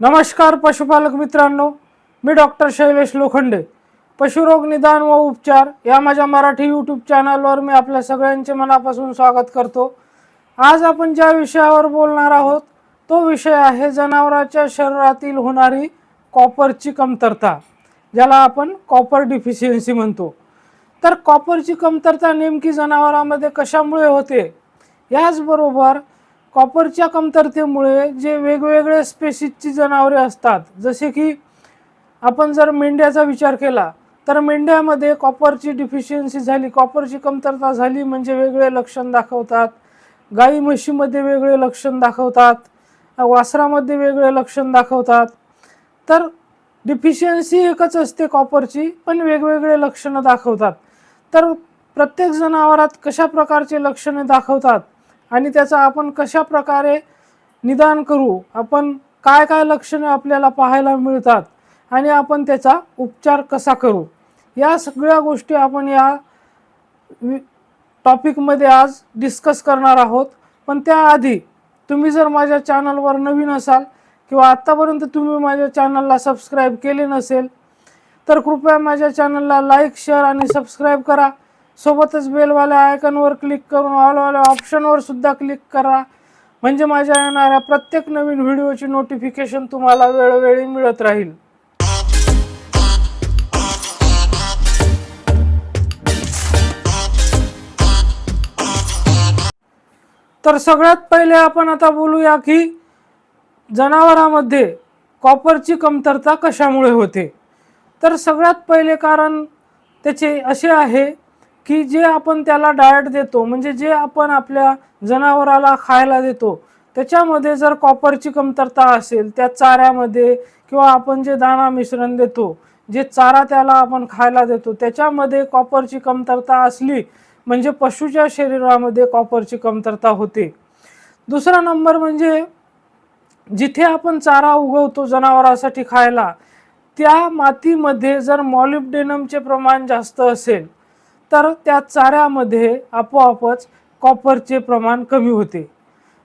नमस्कार पशुपालक मित्रांनो मी डॉक्टर शैलेश लोखंडे. पशुरोग निदान व उपचार या माझ्या मराठी यूट्यूब चॅनलवर मी आपल्या सगळ्यांचे मनापासून स्वागत करतो. आज आपण ज्या विषयावर बोलणार आहोत तो विषय आहे जनावरांच्या शरीरातील होणारी कॉपरची कमतरता ज्याला आपण कॉपर डिफिशियन्सी म्हणतो. तर कॉपरची कमतरता नेमकी जनावरांमध्ये कशामुळे होते? याचबरोबर कॉपरच्या कमतरतेमुळे जे वेगवेगळे स्पेसीजची जनावरे असतात जसे की आपण जर मेंढ्याचा विचार केला तर मेंढ्यामध्ये कॉपरची डिफिशियन्सी झाली कॉपरची कमतरता झाली म्हणजे वेगळे लक्षण दाखवतात. गाई म्हशीमध्ये वेगळे लक्षण दाखवतात. वासरामध्ये वेगळे लक्षण दाखवतात. तर डिफिशियन्सी एकच असते कॉपरची पण वेगवेगळे लक्षणं दाखवतात. तर प्रत्येक जनावरात कशा प्रकारचे लक्षणे दाखवतात? आणि त्याचा आपण कशा प्रकारे निदान करू? आपण काय काय लक्षणं आपल्याला पाहायला मिळतात? आणि आपण त्याचा उपचार कसा करू? या सगळ्या गोष्टी आपण या वि- टॉपिकमध्ये आज डिस्कस करणार आहोत. पण त्याआधी तुम्ही जर माझ्या चॅनलवर नवीन असाल किंवा आत्तापर्यंत तुम्ही माझ्या चॅनलला सबस्क्राईब केले नसेल तर कृपया माझ्या चॅनलला लाईक शेअर आणि सबस्क्राईब करा. सोबतच बेलवाल्या आयकॉनवर क्लिक करून ऑलवाल्या ऑप्शनवर सुद्धा क्लिक करा. म्हणजे माझ्या येणाऱ्या प्रत्येक नवीन व्हिडिओची नोटिफिकेशन तुम्हाला वेळोवेळी मिळत राहील. तर सगळ्यात पहिले आपण आता बोलूया की जनावरांमध्ये कॉपरची कमतरता कशामुळे होते? तर सगळ्यात पहिले कारण त्याचे असे आहे की जे आपण त्याला डाएट देतो म्हणजे जे आपण आपल्या जनावराला खायला देतो त्याच्यामध्ये जर कॉपरची कमतरता असेल त्या चाऱ्यामध्ये किंवा आपण जे दाणा मिश्रण देतो जे चारा त्याला आपण खायला देतो त्याच्यामध्ये कॉपरची कमतरता असली म्हणजे पशुच्या शरीरामध्ये कॉपरची कमतरता होते. दुसरा नंबर म्हणजे जिथे आपण चारा उगवतो जनावरासाठी खायला त्या मातीमध्ये जर मॉलिब्डेनमचे प्रमाण जास्त असेल तर त्या चाऱ्यामध्ये आपोआपच कॉपरचे प्रमाण कमी होते.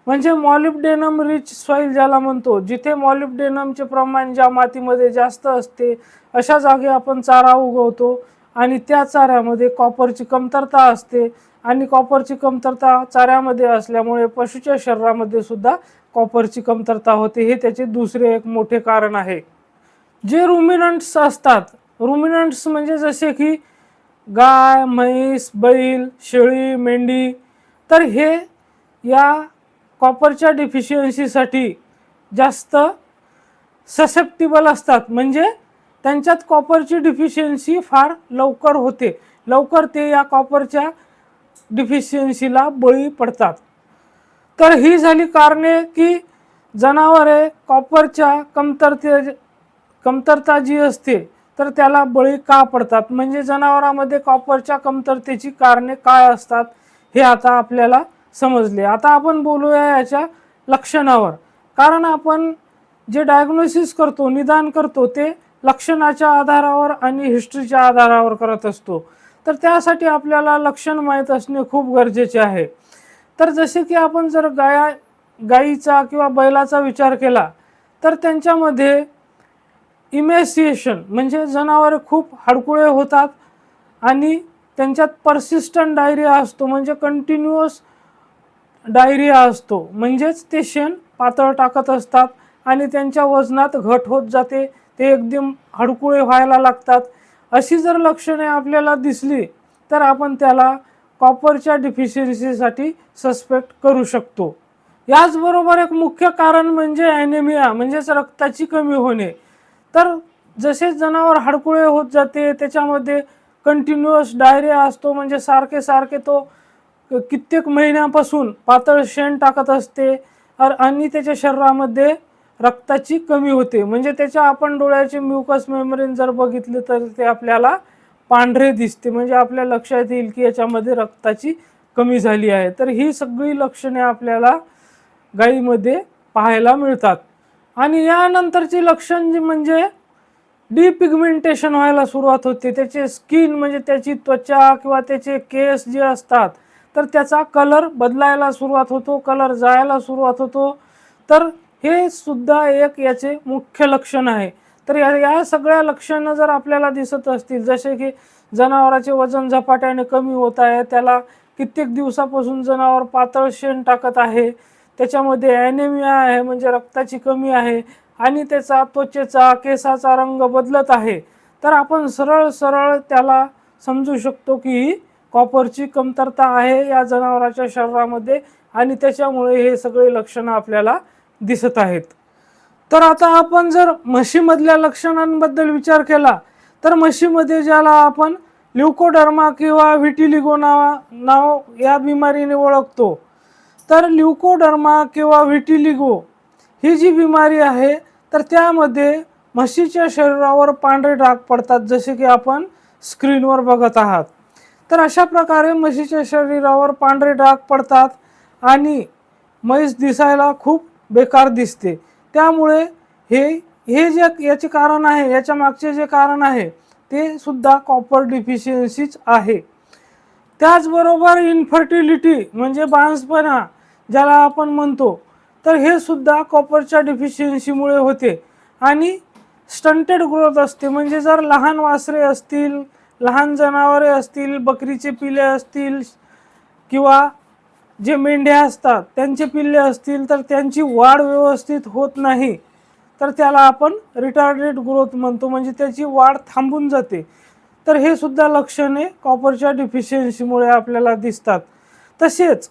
म्हणजे मॉलिब्डेनम रिच सॉईल ज्याला म्हणतो जिथे मॉलिब्डेनमचे प्रमाण ज्या मातीमध्ये जास्त असते अशा जागी आपण चारा उगवतो आणि त्या चाऱ्यामध्ये कॉपरची कमतरता असते आणि कॉपरची कमतरता चाऱ्यामध्ये असल्यामुळे पशूच्या शरीरामध्ये सुद्धा कॉपरची कमतरता होते. हे त्याचे दुसरे एक मोठे कारण आहे. जे रुमिनंट्स असतात रुमिनंट्स म्हणजे जसे की गाय म्हैस बैल शेळी मेंढी. तर हे या कॉपरच्या डिफिशियन्सीसाठी जास्त ससेप्टिबल असतात. म्हणजे त्यांच्यात कॉपरची डिफिशियन्सी फार लवकर होते. लवकर ते या कॉपरच्या डिफिशियन्सीला बळी पडतात. तर ही झाली कारणे की जनावरे कॉपरच्या कमतरते कमतरता जी असते तर त्याला बळी का पडतात? म्हणजे जनावरांमध्ये कॉपरच्या कमतरतेची कारणे काय असतात हे आता आपल्याला समजले. आता आपण बोलूया याच्या लक्षणावर. कारण आपण जे डायग्नोसिस करतो निदान करतो ते लक्षणाच्या आधारावर आणि हिस्ट्रीच्या आधारावर करत असतो. तर त्यासाठी आपल्याला लक्षण माहीत असणे खूप गरजेचे आहे. तर जसे की आपण जर गाया गाईचा किंवा बैलाचा विचार केला तर त्यांच्यामध्ये इमॅसिएशन म्हणजे जनावरे खूप हाडकुळे होतात आणि त्यांच्यात परसिस्टंट डायरिया असतो म्हणजे कंटिन्युअस डायरिया असतो. म्हणजेच ते शेण पातळ टाकत असतात आणि त्यांच्या वजनात घट होत जाते ते एकदम हडकुळे व्हायला लागतात. अशी जर लक्षणे आपल्याला दिसली तर आपण त्याला कॉपरच्या डिफिशियन्सीसाठी सस्पेक्ट करू शकतो. याचबरोबर एक मुख्य कारण म्हणजे ॲनेमिया म्हणजेच रक्ताची कमी होणे. तर जसे जनावर हाडकुळे होत जाते त्याच्यामध्ये कंटिन्युअस डायरिया असतो म्हणजे सारखे सारखे तो कित्येक महिन्यापासून पातळ शेण टाकत असते. अर- आणि त्याच्या शरीरामध्ये रक्ताची कमी होते. म्हणजे त्याच्या आपण डोळ्याचे म्युकस मेमरीन जर बघितले तर ते आपल्याला पांढरे दिसते. म्हणजे आपल्या लक्षात येईल की याच्यामध्ये रक्ताची कमी झाली आहे. तर ही सगळी लक्षणे आपल्याला गायीमध्ये पाहायला मिळतात. आणि यानंतरची लक्षण जी म्हणजे डिपिगमेंटेशन व्हायला सुरुवात होते. त्याचे स्किन म्हणजे त्याची त्वचा किंवा त्याचे केस जे असतात तर त्याचा कलर बदलायला सुरुवात होतो कलर जायला सुरुवात होतो. तर हे सुद्धा एक याचे मुख्य लक्षण आहे. तर या या सगळ्या लक्षणं जर आपल्याला दिसत असतील जसे की जनावराचे वजन झपाट्याने कमी होत आहे त्याला कित्येक दिवसापासून जनावर पातळ शेण टाकत आहे त्याच्यामध्ये ॲनेमिया आहे म्हणजे रक्ताची कमी आहे आणि त्याचा त्वचेचा केसाचा रंग बदलत आहे. तर आपण सरळ सरळ त्याला समजू शकतो की कॉपरची कमतरता आहे या जनावराच्या शरीरामध्ये आणि त्याच्यामुळे हे सगळे लक्षणं आपल्याला दिसत आहेत. तर आता आपण जर म्हशीमधल्या लक्षणांबद्दल विचार केला तर म्हशीमध्ये ज्याला आपण ल्युकोडर्मा किंवा व्हिटिलिगो नावा नाव या बिमारीने ओळखतो तर ल्युकोडर्मा किंवा व्हिटिलिगो ही जी बिमारी आहे तर त्यामध्ये म्हशीच्या शरीरावर पांढरे डाग पडतात जसे की आपण स्क्रीनवर बघत आहात. तर अशा प्रकारे म्हशीच्या शरीरावर पांढरे डाग पडतात आणि म्हैस दिसायला खूप बेकार दिसते. त्यामुळे हे हे जे याचे कारण आहे याच्या मागचे जे कारण आहे ते सुद्धा कॉपर डिफिशियन्सीच आहे. त्याचबरोबर इन्फर्टिलिटी म्हणजे बांसपणा ज्याला आपण म्हणतो तर हे सुद्धा कॉपरच्या डिफिशियन्सीमुळे होते. आणि स्टंटेड ग्रोथ असते. म्हणजे जर लहान वासरे असतील लहान जनावरे असतील बकरीचे पिले असतील किंवा जे मेंढ्या असतात त्यांचे पिल्ले असतील तर त्यांची वाढ व्यवस्थित होत नाही तर त्याला आपण रिटार्डेड ग्रोथ म्हणतो. म्हणजे त्याची वाढ थांबून जाते. तर हे सुद्धा लक्षणे कॉपरच्या डिफिशियन्सीमुळे आपल्याला दिसतात. तसेच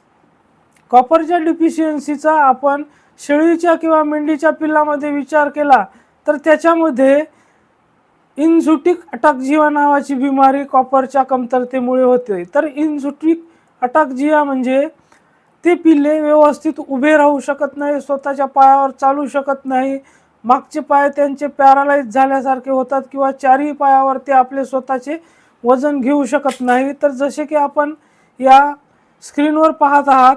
कॉपरच्या डिफिशियन्सीचा आपण शेळीच्या किंवा मेंढीच्या पिल्लामध्ये विचार केला तर त्याच्यामध्ये इन्झुटिक अटॅकजिया नावाची बिमारी कॉपरच्या कमतरतेमुळे होते. तर इन्झुटिक अटॅकजिया म्हणजे ते पिल्ले व्यवस्थित उभे राहू शकत नाही स्वतःच्या पायावर चालू शकत नाही मागचे पाय त्यांचे पॅरालाइज झाल्यासारखे होतात किंवा चारही पायावर ते आपले स्वतःचे वजन घेऊ शकत नाही. तर जसे की आपण या स्क्रीनवर पाहत आहात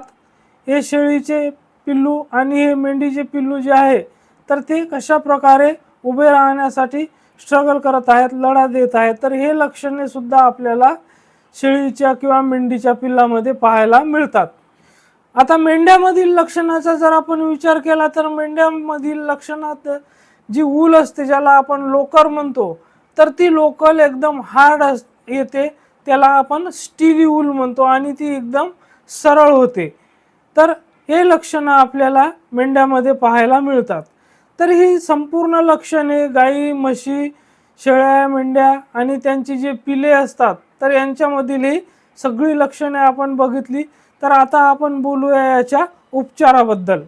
हे शेळीचे पिल्लू आणि हे मेंढीचे पिल्लू जे आहे तर ते कशा प्रकारे उभे राहण्यासाठी स्ट्रगल करत आहेत लढा देत आहेत तर हे लक्षणे सुद्धा आपल्याला शेळीच्या किंवा मेंढीच्या पिल्लामध्ये पाहायला मिळतात. आता मेंढ्यामधील लक्षणाचा जर आपण विचार केला तर मेंढ्यामधील लक्षणात जी ऊल असते ज्याला आपण लोकर म्हणतो तर ती लोकल एकदम हार्ड अस येते त्याला आपण स्टीली ऊल म्हणतो आणि ती एकदम सरळ होते. तर हे लक्षणं आपल्याला मेंढ्यामध्ये पाहायला मिळतात. तर ही संपूर्ण लक्षणे गाई म्हशी शेळ्या मेंढ्या आणि त्यांची जे पिले असतात तर यांच्यामधील ही सगळी लक्षणे आपण बघितली. तर आता आपण बोलूया याच्या उपचाराबद्दल.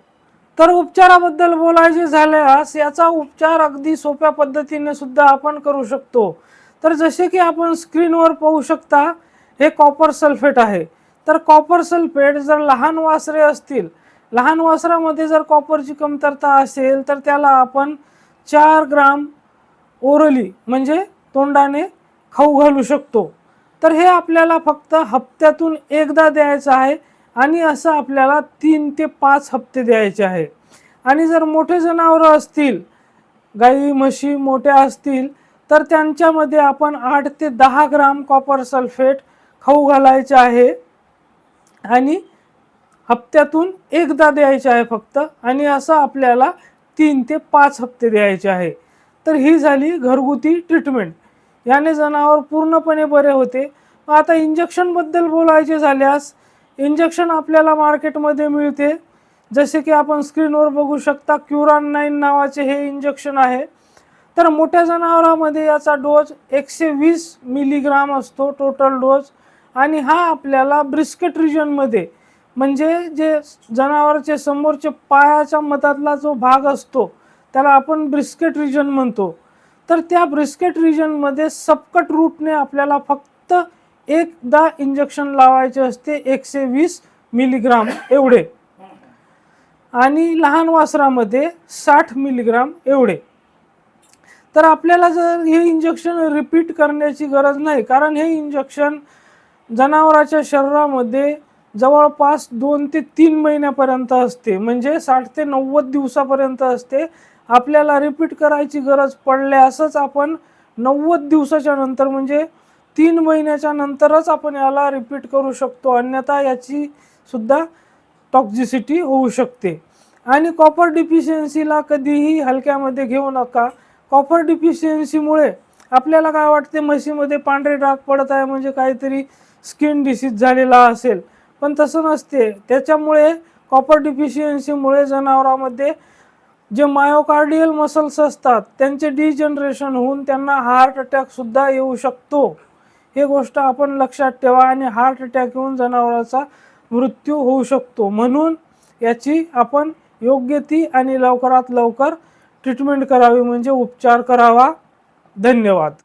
तर उपचाराबद्दल बोलायचे झाल्यास याचा उपचार अगदी सोप्या पद्धतीने सुद्धा आपण करू शकतो. तर जसे की आपण स्क्रीनवर पाहू शकता हे कॉपर सल्फेट आहे. तर कॉपर सल्फेट जर लहान वासरे असतील लहान वासरामध्ये जर कॉपरची कमतरता असेल तर त्याला आपण चार ग्राम ओरली म्हणजे तोंडाने खाऊ घालू शकतो. तर हे आपल्याला फक्त हप्त्यातून एकदा द्यायचं आहे आणि असं आपल्याला तीन ते पाच हप्ते द्यायचे आहे. आणि जर मोठे जनावरं असतील गाई म्हशी मोठ्या असतील तर त्यांच्यामध्ये आपण आठ ते दहा ग्राम कॉपर सल्फेट खाऊ घालायचे आहे. आणि हप्त्यातून एकदा द्यायचे आहे फक्त आणि असं आपल्याला तीन ते पाच हप्ते द्यायचे आहे. तर ही झाली घरगुती ट्रीटमेंट याने जनावर पूर्णपणे बरे होते. आता इंजेक्शनबद्दल बोलायचे झाल्यास इंजेक्शन आपल्याला मार्केटमध्ये मिळते. जसे की आपण स्क्रीनवर बघू शकता क्युरान नाईन नावाचे हे इंजेक्शन आहे. तर मोठ्या जनावरांमध्ये याचा डोज एकशे वीस मिलीग्राम असतो टोटल डोस आणि हा आपल्याला ब्रिस्केट रिजनमध्ये म्हणजे जे जनावराचे समोरचे पायाच्या मतातला जो भाग असतो त्याला आपण ब्रिस्केट रिजन म्हणतो. तर त्या ब्रिस्केट रिजनमध्ये सबकट रूटने आपल्याला फक्त एकदा इंजेक्शन लावायचे असते एकशे वीस मिलीग्राम एवढे. आणि लहान वासरामध्ये साठ मिलीग्राम एवढे. तर आपल्याला जर हे इंजेक्शन रिपीट करण्याची गरज नाही कारण हे इंजेक्शन जनावराच्या शरीरामध्ये जवळपास दोन ते तीन महिन्यापर्यंत असते. म्हणजे साठ ते नव्वद दिवसापर्यंत असते. आपल्याला रिपीट करायची गरज पडल्यासच आपण नव्वद दिवसाच्या नंतर म्हणजे तीन महिन्याच्या नंतरच आपण याला रिपीट करू शकतो. अन्यथा याची सुद्धा टॉक्झिसिटी होऊ शकते. आणि कॉपर डिफिशियन्सीला कधीही हलक्यामध्ये घेऊ नका. कॉपर डिफिशियन्सीमुळे आपल्याला काय वाटते? म्हशीमध्ये पांढरे डाग पडत आहे म्हणजे काहीतरी स्किन डिसीज झालेला असेल पण तसं नसते. त्याच्यामुळे कॉपर डिफिशियन्सीमुळे जनावरांमध्ये जे मायोकार्डियल मसल्स असतात त्यांचे डिजनरेशन होऊन त्यांना हार्ट अटॅकसुद्धा येऊ शकतो. हे गोष्ट आपण लक्षात ठेवा आणि हार्ट अटॅक येऊन जनावराचा मृत्यू होऊ शकतो. म्हणून याची आपण योग्य ती आणि लवकरात लवकर ट्रीटमेंट करावी म्हणजे उपचार करावा. धन्यवाद.